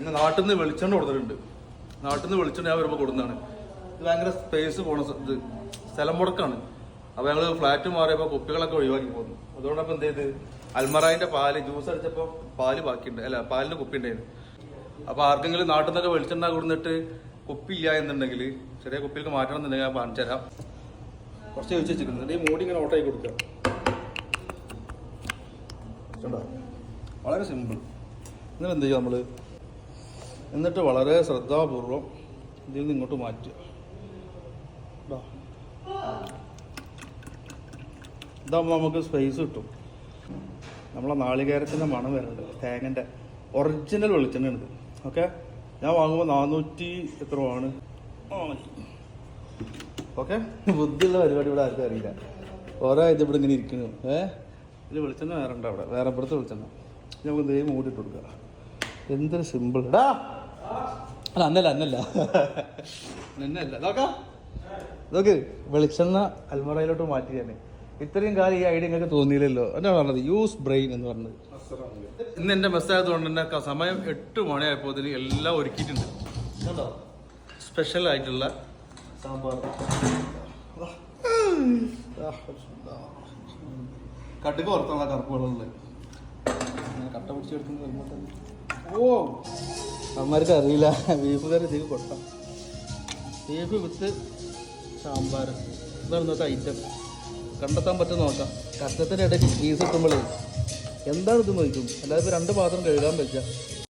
പിന്നെ നാട്ടിൽ നിന്ന് വെളിച്ചെണ്ണ കൊടുത്തിട്ടുണ്ട്. നാട്ടിൽ നിന്ന് വെളിച്ചെണ്ണ ഞാൻ വരുമ്പോൾ കൊടുക്കുന്നതാണ്. ഇത് ഭയങ്കര സ്പേസ് പോണ ഇത് സ്ഥലം മുടക്കാണ്. അപ്പൊ ഞങ്ങൾ ഫ്ലാറ്റ് മാറിയപ്പോ കുപ്പികളൊക്കെ ഒഴിവാക്കി പോകുന്നു അതുകൊണ്ടപ്പോ എന്ത് ചെയ്ത്? അൽമറായിന്റെ പാൽ ജ്യൂസ് അടിച്ചപ്പോ പാൽ ബാക്കിയുണ്ട്. അല്ല പാലിന് കുപ്പി ഉണ്ടായിരുന്നു അപ്പൊ ആർക്കെങ്കിലും നാട്ടിൽ നിന്നൊക്കെ വെളിച്ചെണ്ണ കൊടുത്തിട്ട് കുപ്പി ഇല്ല എന്നുണ്ടെങ്കിൽ ചെറിയ കുപ്പിയിലേക്ക് മാറ്റണം എന്നുണ്ടെങ്കിൽ ഞാൻ കാണിച്ചു തരാം. കുറച്ച് ചോദിച്ചു വെച്ചിട്ടുണ്ട്. ഈ മൂടി ഇങ്ങനെ ഓട്ടായി കൊടുക്കുക കണ്ടോ? വളരെ സിമ്പിൾ എന്നിട്ട് എന്ത് ചെയ്യും നമ്മൾ എന്നിട്ട് വളരെ ശ്രദ്ധാപൂർവം ഇതിൽ നിന്ന് ഇങ്ങോട്ട് മാറ്റുക. ഇതാകുമ്പോൾ നമുക്ക് സ്പേസ് കിട്ടും. നമ്മളെ നാളികേരത്തിന്റെ മണം വരുന്നുണ്ട്. തേങ്ങന്റെ ഒറിജിനൽ വെളിച്ചെണ്ണ ഇത് ഓക്കെ ഞാൻ വാങ്ങുമ്പോൾ നാനൂറ്റി എത്ര ആണ്? ഓക്കെ ബുദ്ധിയുള്ള പരിപാടി ഇവിടെ ആർക്കും അറിയില്ല. ഓരോ ഇത് ഇവിടെ ഇങ്ങനെ ഇരിക്കുന്നു. ഏ? ഇത് വെളിച്ചെണ്ണ വേറെ ഉണ്ട് അവിടെ. വേറെ ഇപ്പുറത്ത് വെളിച്ചെണ്ണ. നമുക്ക് ദൈവം മൂടിയിട്ട് കൊടുക്കുക എന്തൊരു സിമ്പിൾ എടാ അല്ല അന്നല്ല അന്നല്ല. എന്നല്ല നോക്കാം. നോക്ക് വെളിച്ചെണ്ണ അൽമറയിലോട്ട് മാറ്റി തന്നെ. ഇത്രയും കാലം ഈ ഐഡിയ നിങ്ങൾക്ക് തോന്നിയില്ലല്ലോ. എന്നാ പറഞ്ഞത് യൂസ് ബ്രെയിൻ എന്ന് പറഞ്ഞത്. ഇന്ന് എന്റെ മെസ്സേജ് ആയതുകൊണ്ട് തന്നെ സമയം എട്ട് മണിയായപ്പോൾ ഇതിൽ എല്ലാം ഒരുക്കിയിട്ടുണ്ട്. കണ്ടോ സ്പെഷ്യൽ ആയിട്ടുള്ള സാമ്പാർ. കടുക് പുറത്തുള്ള കറുപ്പുകളുണ്ട് കട്ട പിടിച്ചെടുക്കുന്നത് ഓ. അമ്മമാർക്ക് അറിയില്ല. ബീഫ് കറി ഇതിൽ കൊട്ടാം. ബീഫ് വിത്ത് സാമ്പാർ. ഇതാണ് ഇന്നത്തെ ഐറ്റം കണ്ടെത്താൻ പറ്റും നോക്കാം. കഷ്ടത്തിന്റെ ഇടയ്ക്ക് ഫീസ് കിട്ടുമ്പോഴേ എന്താണ് ഇത് നോക്കും അല്ലാതെ ഇപ്പോൾ രണ്ട് പാത്രം കഴുകാൻ പറ്റുക